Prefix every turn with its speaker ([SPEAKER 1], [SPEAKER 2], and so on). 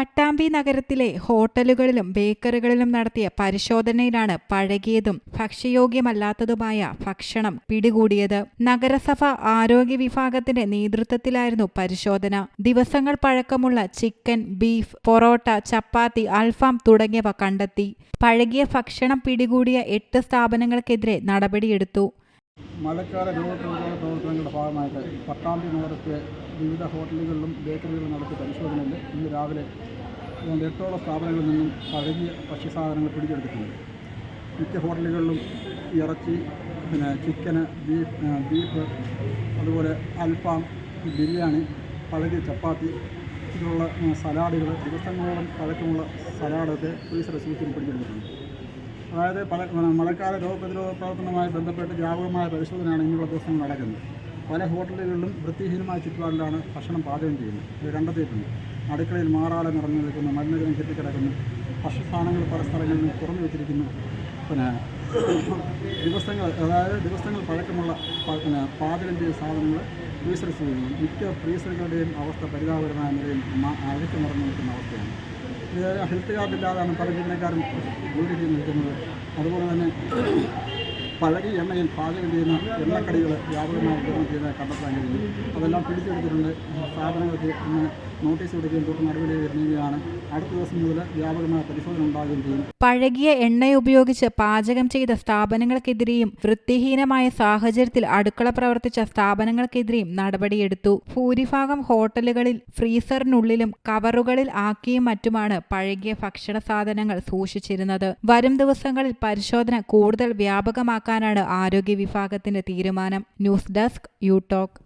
[SPEAKER 1] പട്ടാമ്പി നഗരത്തിലെ ഹോട്ടലുകളിലും ബേക്കറികളിലും നടത്തിയ പരിശോധനയിലാണ് പഴകിയതും ഭക്ഷ്യയോഗ്യമല്ലാത്തതുമായ ഭക്ഷണം പിടികൂടിയത്. നഗരസഭ ആരോഗ്യ വിഭാഗത്തിന്റെ നേതൃത്വത്തിലായിരുന്നു പരിശോധന. ദിവസങ്ങൾ പഴക്കമുള്ള ചിക്കൻ ബീഫ് പൊറോട്ട ചപ്പാത്തി അൽഫാം തുടങ്ങിയവ കണ്ടെത്തി. പഴകിയ ഭക്ഷണം പിടികൂടിയ എട്ട് സ്ഥാപനങ്ങൾക്കെതിരെ നടപടിയെടുത്തു.
[SPEAKER 2] മഴക്കാല രോഗപ്രതിരോധ പ്രവർത്തനങ്ങളുടെ ഭാഗമായിട്ട് പട്ടാമ്പി നഗരത്തെ വിവിധ ഹോട്ടലുകളിലും ബേക്കറികളിലും നടത്തിയ പരിശോധനയിൽ ഇന്ന് രാവിലെ ഏതാണ്ട് എട്ടോളം സ്ഥാപനങ്ങളിൽ നിന്നും പഴകിയ ഭക്ഷ്യസാധനങ്ങൾ പിടിച്ചെടുത്തിട്ടുണ്ട്. മിക്ക ഹോട്ടലുകളിലും ഇറച്ചി പിന്നെ ചിക്കന് ബീഫ് ബീഫ് അതുപോലെ അൽഫാം ബിരിയാണി പഴകിയ ചപ്പാത്തി ഇതുള്ള ആ, സലാഡുകൾ ദിവസങ്ങളോളം പഴക്കമുള്ള സലാഡൊക്കെ ഫ്രീസർ സൂക്ഷിച്ച് പിടിച്ചെടുത്തിട്ടുണ്ട്. അതായത് പല മഴക്കാല രോഗപ്രതിരോധ പ്രവർത്തനവുമായി ബന്ധപ്പെട്ട് വ്യാപകമായ പരിശോധനയാണ് ഇങ്ങനെയുള്ള ദിവസങ്ങൾ നടക്കുന്നത്. പല ഹോട്ടലുകളിലും വൃത്തിഹീനമായ ചുറ്റുപാടിലാണ് ഭക്ഷണം പാചകം ചെയ്യുന്നത്. ഇത് കണ്ടെത്തിയിട്ടുണ്ട്. അടുക്കളയിൽ മാറാല നിറഞ്ഞു നിൽക്കുന്നു മലിനജലം കെട്ടിക്കിടക്കുന്നു ഭക്ഷ്യസ്ഥാനങ്ങൾ പല സ്ഥലങ്ങളിൽ തുറന്നു വെച്ചിരിക്കുന്നു. പിന്നെ ദിവസങ്ങൾ അതായത് ദിവസങ്ങൾ പഴക്കമുള്ള പിന്നെ പാചകം ചെയ്ത സാധനങ്ങൾ ഫ്രീസർ ചെയ്യുന്നു മിക്ക ഫ്രീസറുകളുടെയും അവസ്ഥ പരിതാപകരമായ നിലയിൽ അഴുക്ക് നിറഞ്ഞു നിൽക്കുന്ന അവസ്ഥയാണ്. ഇത് ഹെൽത്ത് കാർഡ് ഇല്ലാതാണ് പല ജീവനക്കാരും ജോലി ചെയ്ത് നിൽക്കുന്നത്. അതുപോലെ തന്നെ പഴകിയ എണ്ണയിൽ പാചകം ചെയ്യുന്ന എണ്ണക്കടികൾ വ്യാപകമായി വിതരണം ചെയ്ത കണ്ടെത്താൻ കഴിയും അതെല്ലാം പിടിച്ചെടുത്തിട്ടുണ്ട്. സ്ഥാപനങ്ങൾക്ക് ഇന്ന് നോട്ടീസ് കൊടുക്കുകയും തുടർ നടപടി വരുന്നതാണ് അടുത്ത ദിവസം മുതൽ വ്യാപകമായ പരിശോധന ഉണ്ടാകുകയും ചെയ്യും.
[SPEAKER 1] പഴകിയ എണ്ണയുപയോഗിച്ച് പാചകം ചെയ്ത സ്ഥാപനങ്ങൾക്കെതിരെയും വൃത്തിഹീനമായ സാഹചര്യത്തിൽ അടുക്കള പ്രവർത്തിച്ച സ്ഥാപനങ്ങൾക്കെതിരെയും നടപടിയെടുത്തു. ഭൂരിഭാഗം ഹോട്ടലുകളിൽ ഫ്രീസറിനുള്ളിലും കവറുകളിൽ ആക്കിയും മറ്റുമാണ് പഴകിയ ഭക്ഷണ സാധനങ്ങൾ സൂക്ഷിച്ചിരുന്നത്. വരും ദിവസങ്ങളിൽ പരിശോധന കൂടുതൽ വ്യാപകമാക്കാനാണ് ആരോഗ്യ വിഭാഗത്തിന്റെ തീരുമാനം. News desk U Talk.